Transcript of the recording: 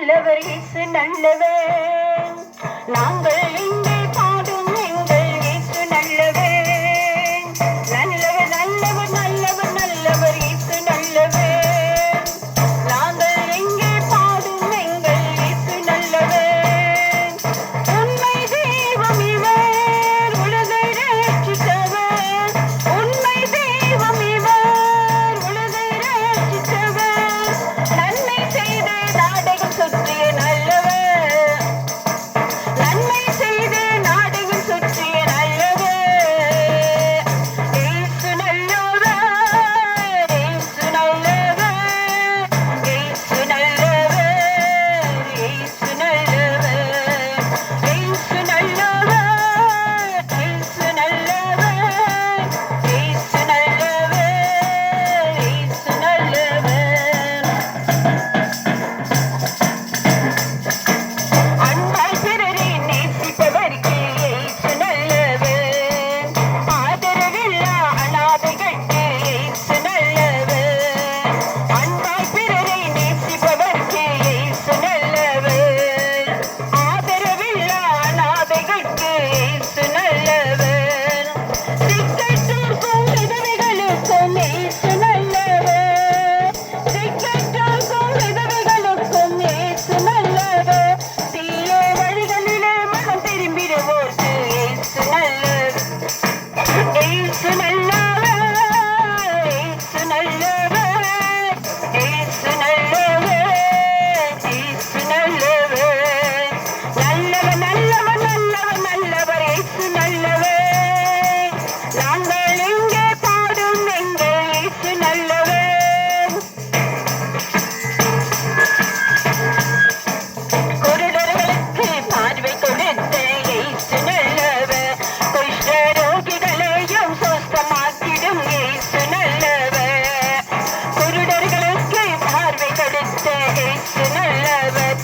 நல்லவர் இயேசு நல்லவர். நாங்கள் இங்கே Thank you. நல்லவர்